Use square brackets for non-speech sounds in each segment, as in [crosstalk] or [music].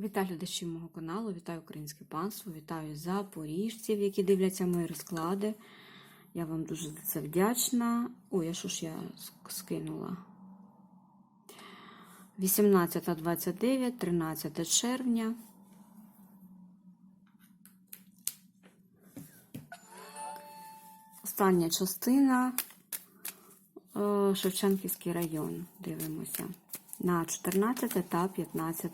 Вітаю глядачів мого каналу, вітаю українське панство, вітаю запоріжців, які дивляться мої розклади. Я вам дуже за це вдячна. Ой, а що ж я ск- скинула? 18.29, 13 червня. Остання частина е, Шевченківський район. Дивимося. На 14 та 15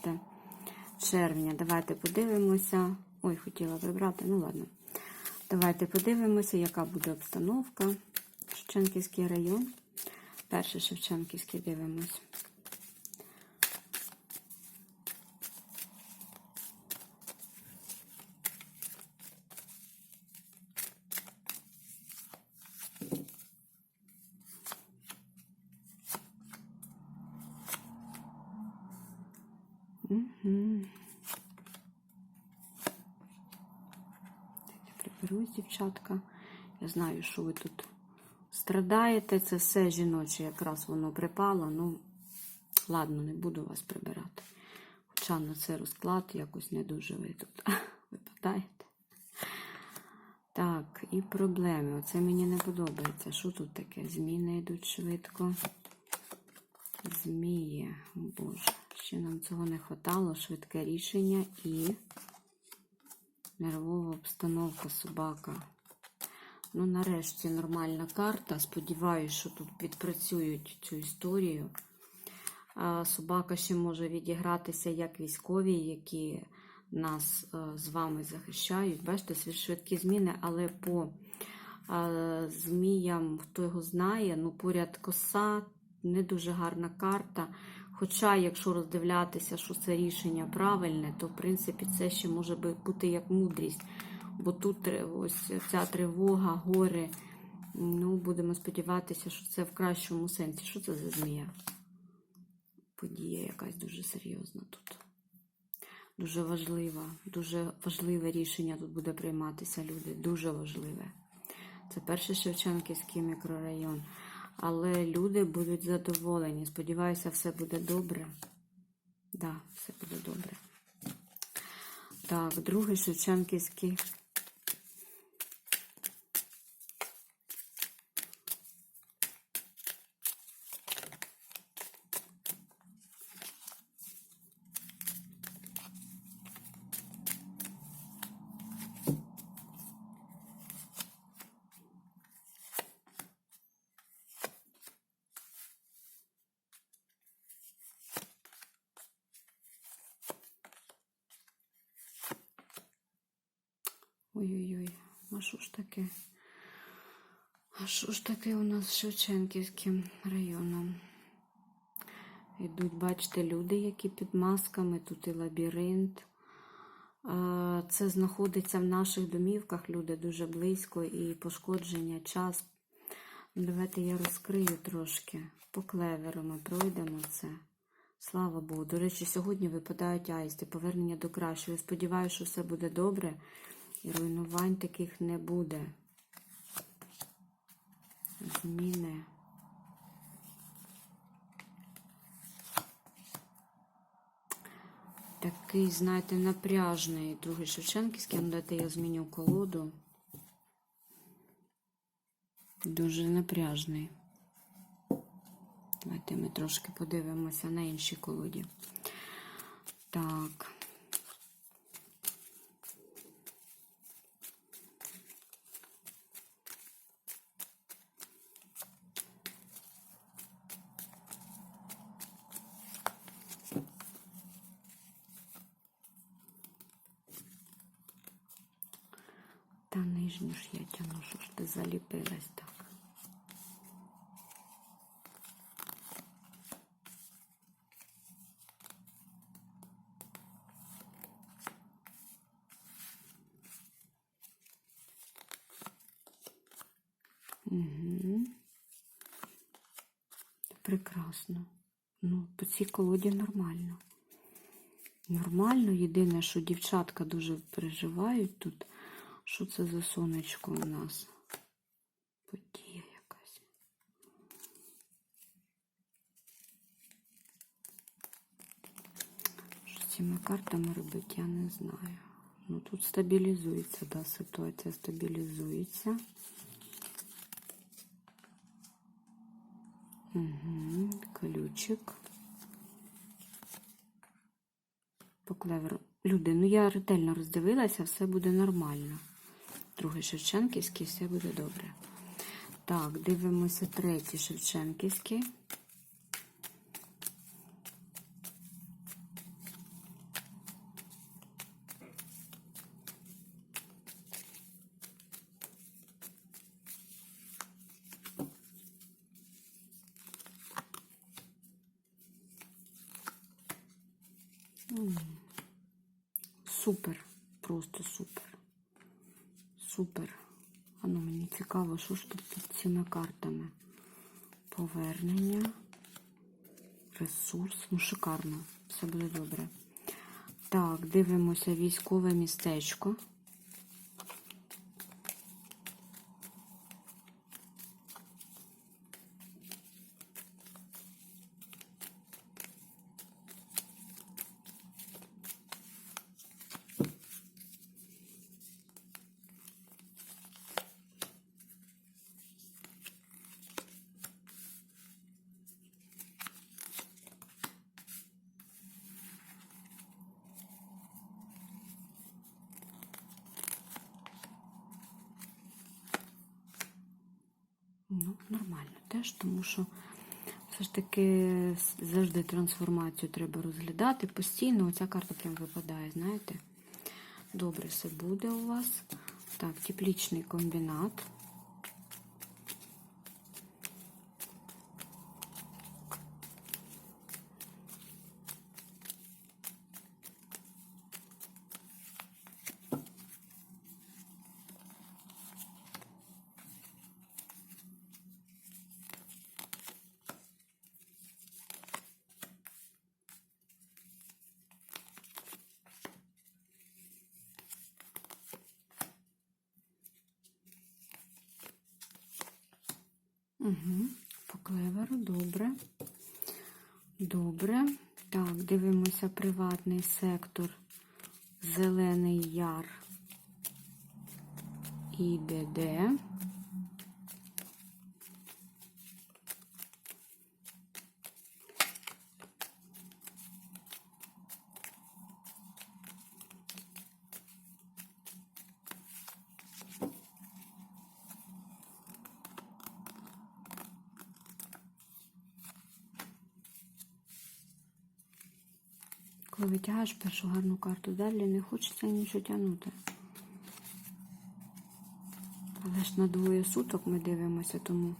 червня. Давайте подивимося. Ой, хотіла вибрати, ну ладно. Давайте подивимося, яка буде обстановка. Шевченківський район. Перший Шевченківський дивимось. Угу. Приберусь, дівчатка. Я знаю, що ви тут страдаєте. Це все жіноче, якраз воно припало. Ну, ладно, не буду вас прибирати. Хоча на це розклад якось не дуже ви тут [laughs] випадаєте. Так, і проблеми. Оце мені не подобається. Що тут таке? Зміни йдуть швидко. Змії, Боже, ще нам цього не хватало. Швидке рішення і нервова обстановка собака. Ну, нарешті нормальна карта. Сподіваюсь, що тут відпрацюють цю історію. Собака ще може відігратися як військові, які нас е, з вами захищають. Бачите, швидкі зміни, але по е, зміям, хто його знає, ну поряд коса, не дуже гарна карта. Хоча, якщо роздивлятися, що це рішення правильне, то в принципі це ще може бути як мудрість. Бо тут ось ця тривога, гори. Ну, будемо сподіватися, що це в кращому сенсі. Що це за змія? Подія якась дуже серйозна тут. Дуже важлива, дуже важливе рішення тут буде прийматися, люди. Дуже важливе. Це перший Шевченківський мікрорайон. Але люди будуть задоволені. Сподіваюся, все буде добре. Да, все буде добре. Так, другий Шевченківський. Ой-ой-ой, а що ж таке? А що ж таке у нас з Шевченківським районом? Йдуть, бачите, люди, які під масками, тут і лабіринт. Це знаходиться в наших домівках, люди дуже близько, і пошкодження, час. Давайте я розкрию трошки. По ми пройдемо це. Слава Богу. До речі, сьогодні випадають аїсти, повернення до кращого. Сподіваюся, що все буде добре і руйнувань таких не буде. Зміни. Такий, знаєте, напряжний другий Шевченківський. Ну, дайте я зміню колоду. Дуже напряжний. Давайте ми трошки подивимося на інші колоді. Так. Та нижню ж я тяну, що ж ти заліпилась так. Прекрасно. Ну, по цій колоді нормально. Нормально. Єдине, що дівчатка дуже переживають тут. Що це за сонечко у нас? Подія якась. Що цими картами робити, я не знаю. Ну тут стабілізується, да, ситуація стабілізується. Угу, ключик. По клеверу. Люди, ну я ретельно роздивилася, все буде нормально. Другий Шевченківський, все буде добре. Так, дивимося третій Шевченківський. Супер, просто супер. Супер. А ну мені цікаво, що ж тут під цими картами. Повернення, ресурс. Ну, шикарно. Все буде добре. Так, дивимося військове містечко. Ну, нормально теж, тому що все ж таки завжди трансформацію треба розглядати постійно. Оця карта прям випадає, знаєте. Добре, все буде у вас. Так, теплічний комбінат. Угу. По клеверу, добре. Добре. Так, дивимося приватний сектор. Зелений яр. ІДД. Коли витягаєш першу гарну карту, далі не хочеться нічого тягнути. Але ж на двоє суток ми дивимося, тому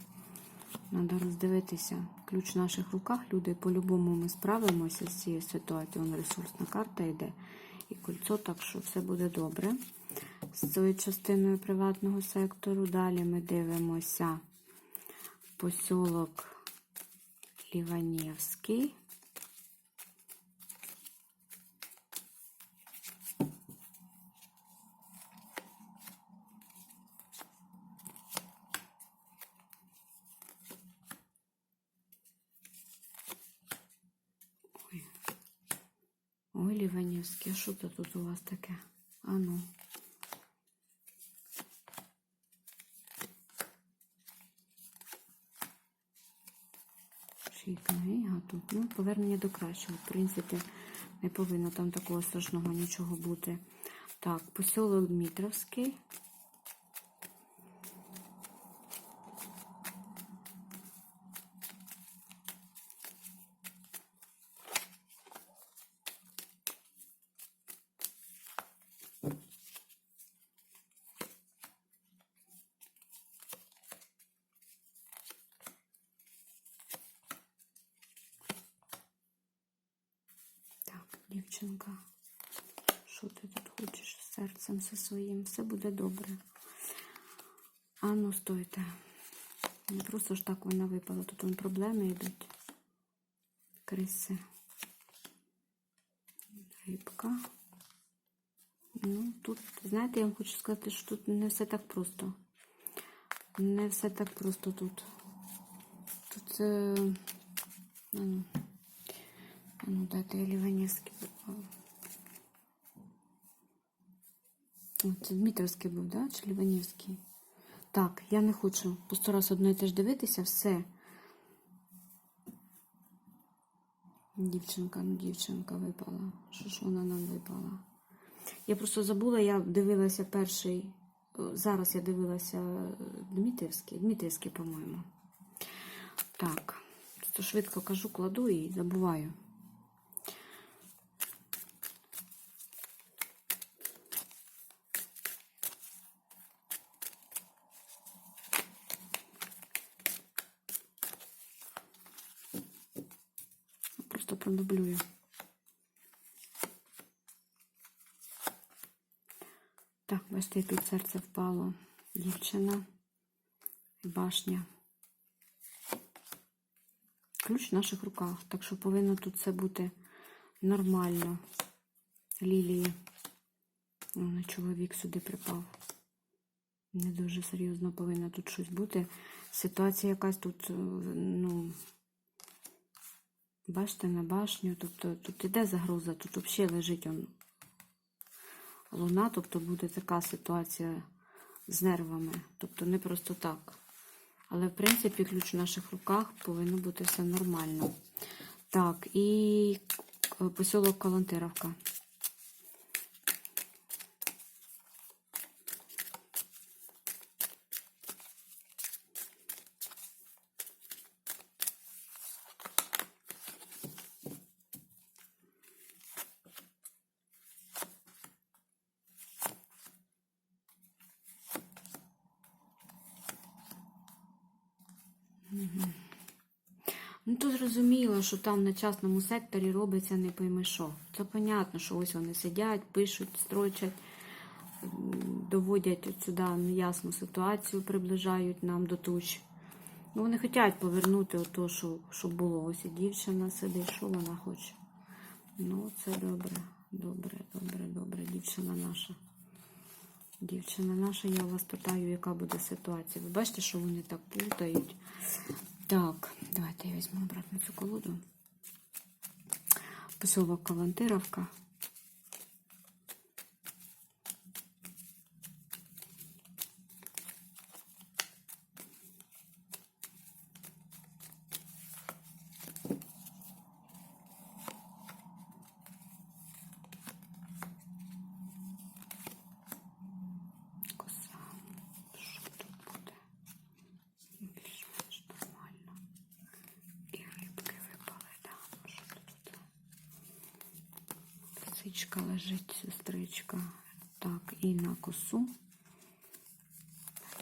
треба роздивитися. Ключ в наших руках, люди, по-любому ми справимося з цією ситуацією. Вон ресурсна карта йде і кольцо, так що все буде добре. З цією частиною приватного сектору. Далі ми дивимося посілок Ліванівський. Ой, Ліванівський, а що це тут у вас таке? Ану. ну. Книга тут. Ну, повернення до кращого. В принципі, не повинно там такого страшного нічого бути. Так, посілок Дмитровський. Так, дівчинка, що ти тут хочеш серцем зі своїм? Все буде добре. А ну, стойте. Не просто ж так вона випала. Тут вон проблеми йдуть. Криси. Рибка. Ну, тут, знаєте, я вам хочу сказати, що тут не все так просто. Не все так просто тут. Тут. Е... Ну да, это Ливаневский був. Це Дмитровський був, да? Чи Ливанівський? Так, я не хочу по сто раз одно і теж дивитися, все. Дівчинка, ну дівчинка випала. Що ж вона нам випала? Я просто забула, я дивилася перший. Е, зараз я дивилася е, Дмитрівський, Дмитрівський, по-моєму. Так, просто швидко кажу, кладу і забуваю. Продублюю. Так, бачите, тут серце впало. Дівчина, башня. Ключ в наших руках, так що повинно тут все бути нормально. Лілії. Вон, чоловік сюди припав. Не дуже серйозно повинно тут щось бути. Ситуація якась тут, е, ну, бачите, на башню. Тобто тут іде загроза, тут взагалі лежить он луна, тобто буде така ситуація з нервами. Тобто не просто так. Але, в принципі, ключ в наших руках повинно бути все нормально. Так, і посілок Калантировка. Ну, тут зрозуміло, що там на частному секторі робиться не пойми що. Це понятно, що ось вони сидять, пишуть, строчать, доводять от сюди неясну ситуацію, приближають нам до туч. Ну, вони хочуть повернути ото, що, що було. Ось і дівчина сидить, що вона хоче. Ну, це добре, добре, добре, добре, дівчина наша. Дівчина наша, я вас питаю, яка буде ситуація. Ви бачите, що вони так плутають. Так, давайте я візьму обратно цю колоду. Поселок Калантировка. Коса. Що тут буде? Більш-менш нормально. І рибки випали, да. Що тут? Лисичка лежить, сестричка. Так, і на косу.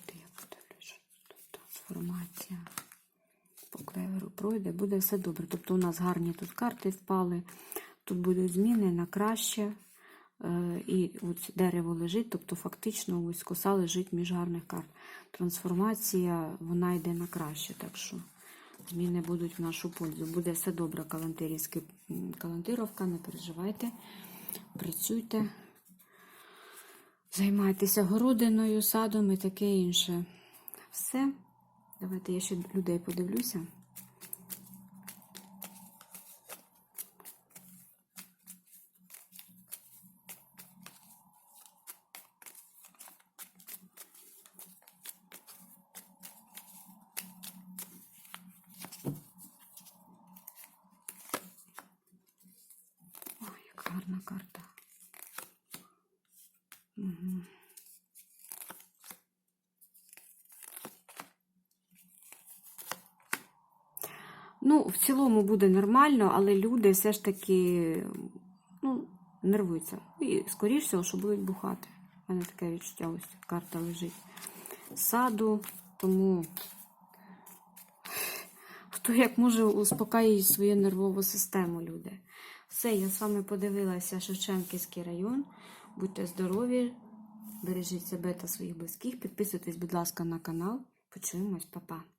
Я подивлюсь, тут трансформація. По клеверу пройде, буде все добре. Тобто у нас гарні тут карти впали. Тут будуть зміни на краще. Е, І ось дерево лежить, тобто фактично ось коса лежить між гарних карт. Трансформація, вона йде на краще, так що зміни будуть в нашу пользу. Буде все добре, калантирівський м, калантировка, не переживайте, працюйте, займайтеся городиною, садом і таке інше. Все. Давайте я ще людей подивлюся. Ой, яка гарна карта. Угу. Ну, в цілому буде нормально, але люди все ж таки ну, нервуються. І, скоріш всього, що будуть бухати. У мене таке відчуття, ось карта лежить. Саду, тому хто як може успокоює свою нервову систему, люди. Все, я з вами подивилася Шевченківський район. Будьте здорові, бережіть себе та своїх близьких. Підписуйтесь, будь ласка, на канал. Почуємось, па-па.